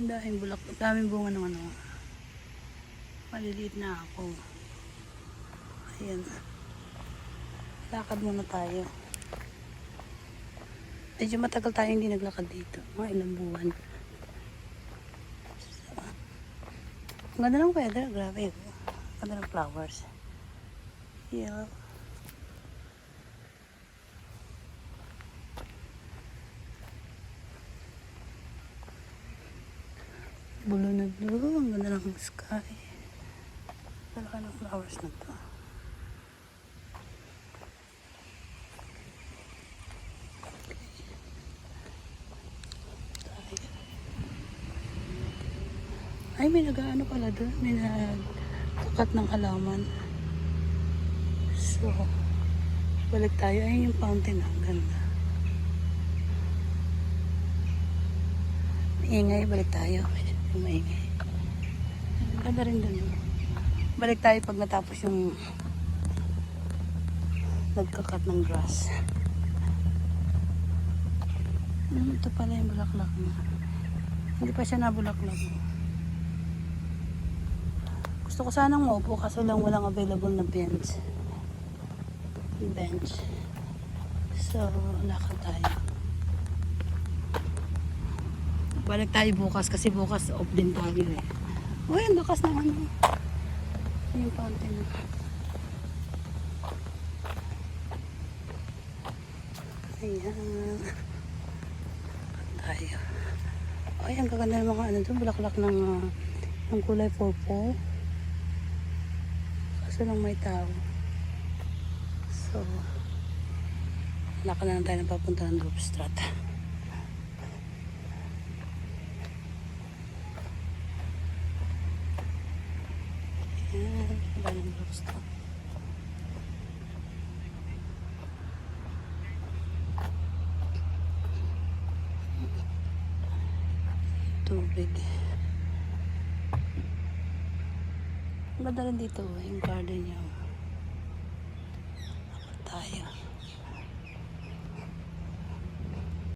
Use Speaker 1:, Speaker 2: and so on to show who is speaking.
Speaker 1: Daming bulak. Daming bunga ng ano. Maliliit na ako. Ayan. Lakad muna tayo. Medyo matagal tayo hindi naglakad dito. Mga ilang buwan. Ang ganda ng weather. Grabe. Ang ganda ng flowers. Yeah. Blue na. Ang ganda ng sky. Talaka ng flowers na to. Ay, may nag-ano pala doon. May nagkakat ng halaman. So, balik tayo. Ayun yung fountain. Ang ganda. Maingay, balik tayo. Maingay. Ang ganda rin doon. Balik tayo pag natapos yung nagkakat ng grass. Hmm, ito pala yung bulaklak niya. Hindi pa siya nabulaklak. Gusto ko sanang maupo kaso lang walang available na bench. Bench. So, lakad tayo. Balik tayo bukas kasi bukas off din tayo eh. Uy, ang lakas ng ano. Yung fountain. Ayan. Tayo. Ay, ang gaganda ng mga ano doon. Bulaklak ng, ah, ng kulay purple. Kaso lang may tao. So, lakad na lang tayo na papunta ng Grove Grove Strat. Tubig. Rin dito, yung garden niya. Tayo.